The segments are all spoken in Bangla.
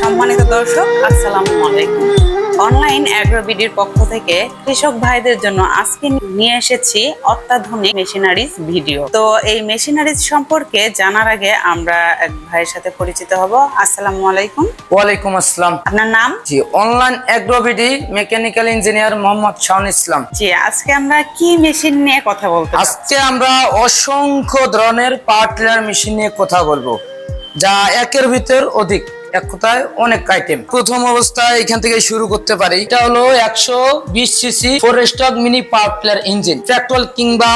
সম্মানিত দর্শক আসসালামু আলাইকুম। অনলাইন অ্যাগ্রোবিডির পক্ষ থেকে কৃষক ভাইদের জন্য আজকে নিয়ে এসেছি অত্যাধুনিক মেশিনারিজ ভিডিও। তো এই মেশিনারিজ সম্পর্কে জানার আগে আমরা এক ভাইয়ের সাথে পরিচিত হব। আসসালামু আলাইকুম। ওয়ালাইকুম আসসালাম। আপনার নাম? জি online AgroBD mechanical engineer Mohammad Shahan Islam. জি আজকে আমরা কি মেশিন নিয়ে কথা চাচ্ছি? আজকে আমরা অসংখ্য ধরনের পাওয়ার টিলার মেশিন নিয়ে কথা বলব যা একের ভিতর অধিক। এক কথায় অনেক প্রথম অবস্থায় এখান থেকে শুরু করতে পারি। এটা হলো একশো বিশ four mini power engine petrol কিংবা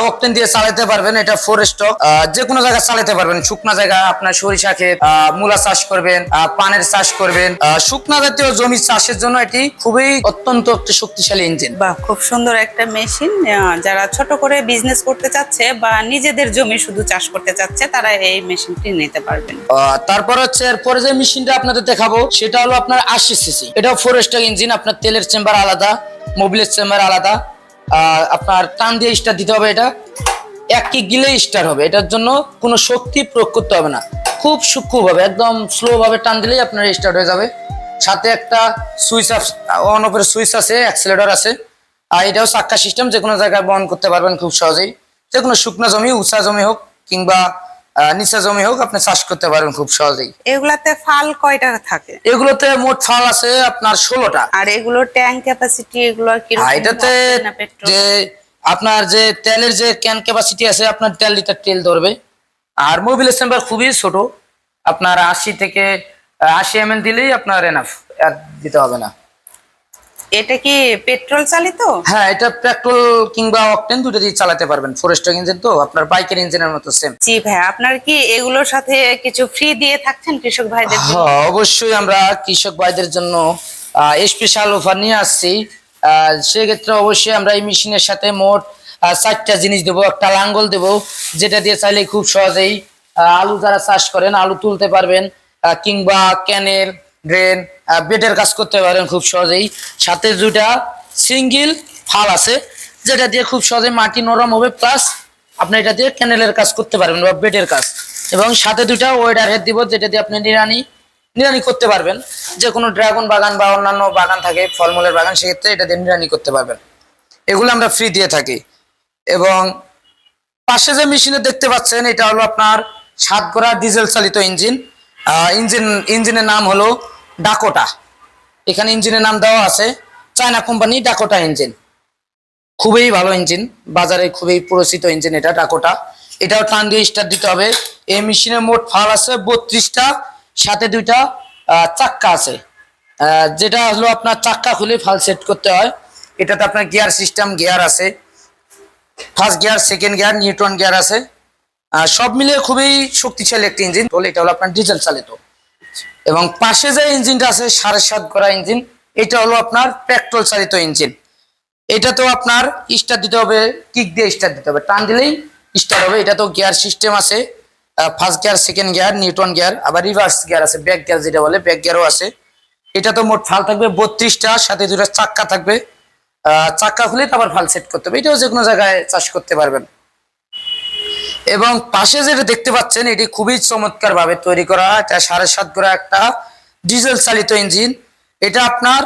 অকটেন দিয়ে চালাতে পারবেন এটা ফোর স্টক যে কোনো জায়গায় চালাতে পারবেন। শুকনা জায়গা আপনার সরিষা ক্ষেত মূলা চাষ করবেন পানের চাষ করবেন। শুকনা জাতীয় জমি চাষের জন্য এটি খুবই অত্যন্ত একটি শক্তিশালী ইঞ্জিন বাহ খুব সুন্দর একটা মেশিন যারা ছোট করে বিজনেস করতে চাচ্ছে বা নিজেদের জমি শুধু চাষ করতে চাচ্ছে তারা এই মেশিনটি নিতে পারবেন। আহ, তারপর হচ্ছে এরপরে যে মেশিনটা আপনাদের দেখাবো সেটা হলো আপনার আশি সিসি এটা ফোর স্টার ইঞ্জিন আপনার তেলের চেম্বার আলাদা মোবিলের চেম্বার আলাদা। আপনার টান দিয়ে স্টার দিতে হবে এটা। এক কি গিলে স্টার হবে। এটার জন্য কোনো শক্তি প্রয়োগ করতে হবে না। খুব সূক্ষ্মভাবে, একদম স্লোভাবে টান দিলেই আপনার স্টার্ট হয়ে যাবে। সাথে একটা সুইচ অন অফের সুইচ আছে অ্যাক্সিলেটর আছে। আর এটাও সাক্ষা সিস্টেম যে কোনো জায়গায় বহন করতে পারবেন খুব সহজেই। যে কোনো শুকনো জমি, উঁচা জমি হোক, কিংবা নিচা জমি হোক আপনি চাষ করতে পারবেন খুব সহজেই। এগুলাতে ফাল কয়টা থাকে? এগুলোতে মোট ফাল আছে আপনার ষোলোটা। আর এগুলোর ট্যাঙ্ক ক্যাপাসিটি এগুলো কি আর এটাতে যে আপনার যে তেলের যে ক্যান ক্যাপাসিটি আছে আপনার তেল লিটার তেল ধরবে। আর মোবিলের চেম্বার খুবই ছোট। আপনার আশি থেকে আশি এম দিলেই আপনার এনাফ দিতে হবে না। এটা কি পেট্রোল চালিত? হ্যাঁ এটা পেট্রোল কিংবা অকটেন দুটো দিয়ে চালাতে পারবেন। ফোরেস্টার ইঞ্জিন তো আপনার বাইকের ইঞ্জিনের মতো সেম জি ভাই আপনার কি এগুলোর সাথে কিছু ফ্রি দিয়ে থাকছেন কৃষক ভাইদের জন্য? হ্যাঁ অবশ্যই আমরা কৃষক ভাইদের জন্য স্পেশাল অফার নিয়ে আসছি। সেক্ষেত্রে অবশ্যই আমরা এই মেশিনের সাথে মোট চারটা জিনিস দেবো। একটা লাঙ্গল দেবো যেটা দিয়ে চাইলে খুব সহজেই আলু যারা চাষ করেন আলু তুলতে পারবেন কিংবা ক্যানেল ড্রেন বেডের কাজ করতে পারেন খুব সহজেই। সাথে দুটা সিঙ্গেল ফাল আছে, যেটা দিয়ে খুব সহজে মাটি নরম হবে প্লাস আপনি এটা দিয়ে ক্যানেলের কাজ করতে পারবেন বা বেডের কাজ। এবং সাথে দুইটা ওয়েডার হেড দিব, যেটা দিয়ে আপনি নিরানি নিরানি করতে পারবেন। যে কোনো ড্রাগন বাগান বা অন্যান্য বাগান থাকে, ফলমূলের বাগান, সেক্ষেত্রে এটা দিয়ে নিরানি করতে পারবেন। এগুলো আমরা ফ্রি দিয়ে থাকি। এবং পাশে যে মেশিনে দেখতে পাচ্ছেন, এটা হলো আপনার সাত ডিজেল চালিত ইঞ্জিন ইঞ্জিন ইঞ্জিনের নাম হলো ডাকোটা। এখানে ইঞ্জিনের নাম দেওয়া আছে। চায়না কোম্পানি ডাকোটা ইঞ্জিন খুবই ভালো ইঞ্জিন বাজারে খুবই পরিচিত ইঞ্জিন এটা, ডাকোটা। এটাও টান দিয়ে স্টার্ট দিতে হবে। এই মেশিনের মোট ফাল আছে বত্রিশটা, সাথে দুইটা চাক্কা আছে। যেটা হলো আপনার চাক্কা খুলে ফাল সেট করতে হয়। এটাতে আপনার গিয়ার সিস্টেম গিয়ার আছে। First gear second gear neutral gear আছে। সব মিলিয়ে খুবই শক্তিশালী একটি ইঞ্জিন বলে এটা হলো আপনার ডিজেল চালিত। এবং পাশে যে ইঞ্জিনটা আছে, সাড়ে সাত করা ইঞ্জিন, এটা হলো আপনার পেট্রোল চালিত ইঞ্জিন। এটা তো আপনার স্টার দিতে হবে কিক দিয়ে স্টার দিতে হবে। টান দিলেই স্টার হবে। এটা তো গিয়ার সিস্টেম আছে first gear second gear neutral gear আবার রিভার্স গিয়ার আছে ব্যাক গিয়ার যেটা বলে ব্যাক গিয়ারও আছে। এটা তো মোট ফাল থাকবে বত্রিশটা, সাথে দুটো চাক্কা থাকবে। চাক্কা খুলে তারপর ফাল সেট করতে হবে। এটাও যে কোনো জায়গায় চাষ করতে পারবেন। এবং পাশে যেটা দেখতে পাচ্ছেন, এটি খুবই চমৎকার ভাবে তৈরি করা এটা সাড়ে সাত গোড়া একটা ডিজেল চালিত ইঞ্জিন এটা আপনার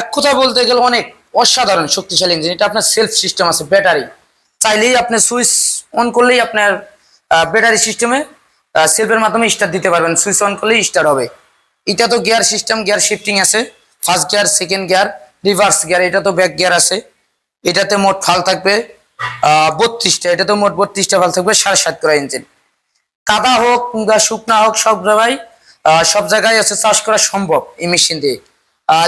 এক কথা বলতে গেলে অনেক অসাধারণ শক্তিশালী ইঞ্জিন এটা আপনার সেলফ সিস্টেম আছে ব্যাটারি চাইলেই আপনি সুইচ অন করলেই আপনার ব্যাটারি সিস্টেমে সেলফের মাধ্যমে স্টার্ট দিতে পারবেন। সুইচ অন করলেই স্টার্ট হবে। এটা তো গিয়ার সিস্টেম গিয়ার শিফটিং আছে। First gear second gear reverse gear এটা তো ব্যাক গিয়ার আছে। এটাতে মোট ফাল থাকবে বত্রিশটা, এটা তো মোট বত্রিশটা ফাল থাকবে, সাড়ে সাত করা ইঞ্জিন কাদা হোক, কিংবা শুকনা হোক, সব জায়গায় সব জায়গায় আছে চাষ করা সম্ভব এই মেশিন দিয়ে।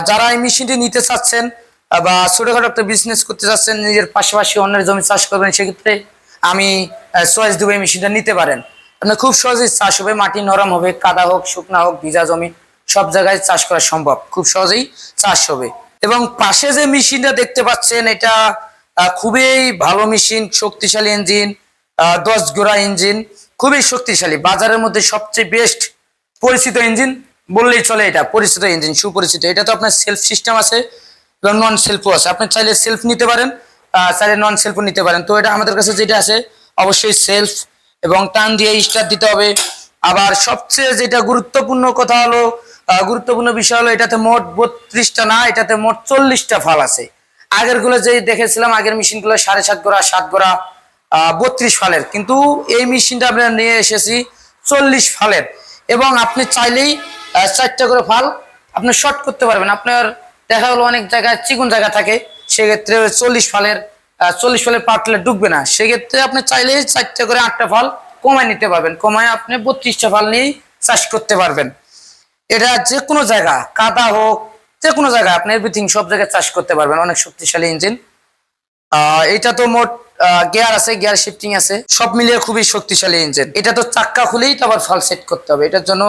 যারা এই মেশিনটি নিতে চাচ্ছেন বা ছোটখাটো একটা বিজনেস করতে চাচ্ছেন, নিজের পাশাপাশি অন্যের জমি চাষ করবেন, সেক্ষেত্রে আমি চয়েস দেবো এই মেশিনটা নিতে পারেন। আপনার খুব সহজেই চাষ হবে, মাটি নরম হবে, কাদা হোক, শুকনা হোক, ভিজা জমি, সব জায়গায় চাষ করা সম্ভব, খুব সহজেই চাষ হবে। এবং পাশে যে মেশিনটা দেখতে পাচ্ছেন, এটা খুবই ভালো মেশিন, শক্তিশালী ইঞ্জিন দশ গোড়া ইঞ্জিন খুবই শক্তিশালী। বাজারের মধ্যে সবচেয়ে বেস্ট পরিচিত ইঞ্জিন বললেই চলে এটা, পরিচিত ইঞ্জিন সুপরিচিত। এটা তো আপনার সেলফ সিস্টেম আছে এবং নন সেলফও আছে। আপনি চাইলে সেলফ নিতে পারেন চাইলে নন সেলফও নিতে পারেন। তো এটা আমাদের কাছে যেটা আছে, অবশ্যই সেলফ এবং টান দিয়ে স্টার্ট দিতে হবে। আবার সবচেয়ে যেটা গুরুত্বপূর্ণ কথা হলো গুরুত্বপূর্ণ বিষয় হলো, এটাতে মোট বত্রিশটা না, এটাতে মোট চল্লিশটা ফাল আছে। আগেরগুলো যে দেখেছিলাম, আগের মেশিনগুলো সাড়ে সাত গোড়া সাত গোড়া বত্রিশ ফালের। কিন্তু এই মেশিনটা আমরা নিয়ে এসেছি চল্লিশ ফালের। এবং আপনি চাইলেই চারটা করে ফাল আপনি শর্ট করতে পারবেন। আপনার দেখা গেলো অনেক জায়গায় চিকন জায়গা থাকে, সেক্ষেত্রে চল্লিশ ফালের চল্লিশ ফালের পাটলে ডুববে না। সেক্ষেত্রে আপনি চাইলেই চারটা করে আটটা ফাল কমায় নিতে পারবেন। কমায় আপনি বত্রিশটা ফাল নিয়েই চাষ করতে পারবেন। এটা যে কোনো জায়গা, কাদা হোক যে কোনো জায়গায় আপনি এভরিথিং সব জায়গায় চাষ করতে পারবেন, অনেক শক্তিশালী ইঞ্জিন এটা তো মোট গিয়ার আছে গিয়ার শিফটিং আছে, সব মিলিয়ে খুবই শক্তিশালী ইঞ্জিন এটা তো চাক্কা খুলেই তো আবার ফাল সেট করতে হবে। এটার জন্য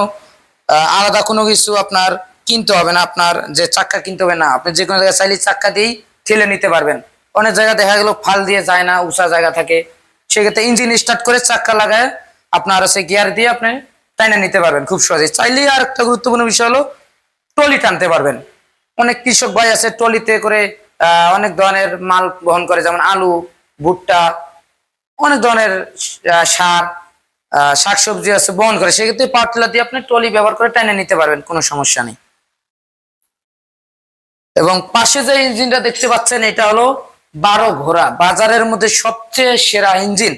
আলাদা কোনো কিছু আপনার কিনতে হবে না, আপনার যে চাক্কা কিনতে হবে না। আপনি যে কোনো জায়গায় চাইলে চাক্কা দিয়েই ঠেলে নিতে পারবেন। অনেক জায়গায় দেখা গেল ফাল দিয়ে যায় না, উঁচা জায়গা থাকে। সেক্ষেত্রে ইঞ্জিন স্টার্ট করে চাক্কা লাগায় আপনার হচ্ছে গিয়ার দিয়ে আপনি টাইনা নিতে পারবেন খুব সহজে চাইলেই আর একটা গুরুত্বপূর্ণ বিষয় হলো ট্রলি টানতে পারবেন। অনেক কৃষক ভাই আছে ট্রলিতে করে অনেক ধরনের মাল বহন করে, যেমন আলু, ভুট্টা, অনেক ধরনের সার শাকসবজি আছে বহন করে। সেক্ষেত্রে টিলার দিয়ে আপনি ট্রলি ব্যবহার করে টাইনে নিতে পারবেন, কোনো সমস্যা নেই। এবং পাশে যে ইঞ্জিনটা দেখতে পাচ্ছেন, এটা হলো বারো ঘোড়া। বাজারের মধ্যে সবচেয়ে সেরা ইঞ্জিন।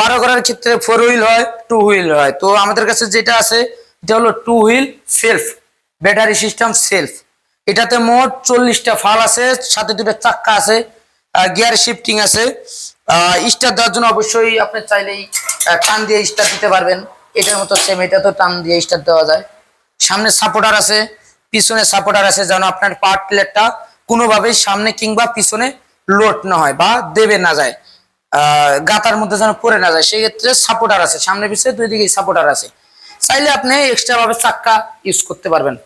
বারো ঘোড়ার ক্ষেত্রে ফোর হুইল হয় টু হুইল হয়। তো আমাদের কাছে যেটা আছে, এটা হলো two wheel self battery system self এটাতে মোট চল্লিশটা ফাল আছে, সাথে দুটো চাক্কা আছে গিয়ার শিফটিং আছে। স্টার দেওয়ার জন্য অবশ্যই আপনি চাইলেই টান দিয়ে স্টার দিতে পারবেন। এটার মতো সেম এটা তো টান দিয়ে স্টার দেওয়া যায়। সামনে সাপোর্টার আছে, পিছনে সাপোর্টার আছে, যেন আপনার পাওয়ার টিলারটা কোনোভাবেই সামনে কিংবা পিছনে লোড না হয় বা দেবে না যায়। গাতার মধ্যে যেন পড়ে না যায় সেই ক্ষেত্রে সাপোর্টার আছে, সামনে পিছনে দুই দিকে সাপোর্টার আছে। চাইলে আপনি এক্সট্রা ভাবে চাক্কা ইউজ করতে পারবেন।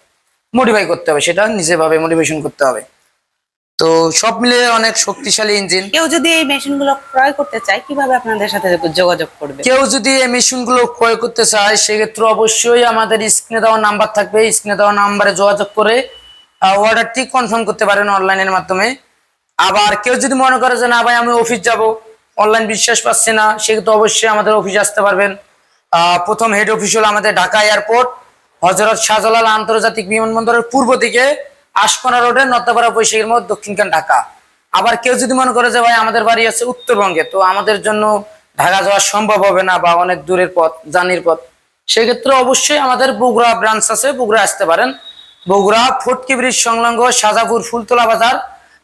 মডিফাই করতে হবে সেটা নিজে ভাবে মডিফিকেশন করতে হবে। তো সব মিলে অনেক শক্তিশালী ইঞ্জিন কেউ যদি এই মেশিনগুলো ক্রয় করতে চায় কীভাবে আপনাদের সাথে যোগাযোগ করবে? কেউ যদি এই মেশিনগুলো ক্রয় করতে চায় সেক্ষেত্রে অবশ্যই আমাদের স্ক্রিনে দেওয়া নাম্বার থাকবে। স্ক্রিনে দেওয়া নাম্বারে যোগাযোগ করে অর্ডারটি কনফার্ম করতে পারেন অনলাইনের মাধ্যমে। আবার কেউ যদি মনে করে যে না ভাই আমি অফিস যাব। অনলাইন বিশ্বাস পাচ্ছি না সেক্ষেত্রে অবশ্যই আমাদের অফিস আসতে পারবেন। প্রথম হেড অফিস হলো আমাদের ঢাকা এয়ারপোর্ট হজরত শাহজালাল আন্তর্জাতিক বিমানবন্দরের পূর্ব দিকে আশকোনা রোডের নর্দাপাড়া বৈশাখীর মোড় দক্ষিণখান ঢাকা। আবার কেউ যদি মনে করে যে ভাই আমাদের বাড়ি আছে উত্তরবঙ্গে, তো আমাদের জন্য ঢাকা যাওয়া সম্ভব হবে না বা অনেক দূরের পথ জানির পথ। সেক্ষেত্রে অবশ্যই আমাদের বগুড়া ব্রাঞ্চ আছে, বগুড়া আসতে পারেন। বগুড়া ফটকি ব্রিজ সংলগ্ন সাজাপুর ফুলতলা বাজার,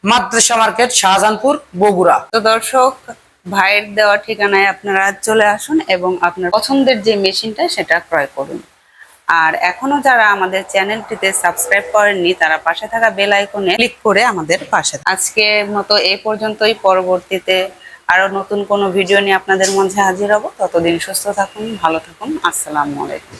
মাদ্রাসা মার্কেট, শাহজাহানপুর, বগুড়া। তো দর্শক, ভাইয়ের দেওয়া ঠিকানায় আপনারা চলে আসুন এবং আপনার পছন্দের যে মেশিনটা সেটা ক্রয় করুন। আর এখনও যারা আমাদের চ্যানেলটিতে সাবস্ক্রাইব করেননি, তারা পাশে থাকা বেল আইকনে ক্লিক করে আমাদের পাশে আজকে মতো এই পর্যন্তই। পরবর্তীতে আরও নতুন কোনো ভিডিও নিয়ে আপনাদের মধ্যে হাজির হব। ততদিন সুস্থ থাকুন, ভালো থাকুন। আসসালামু আলাইকুম।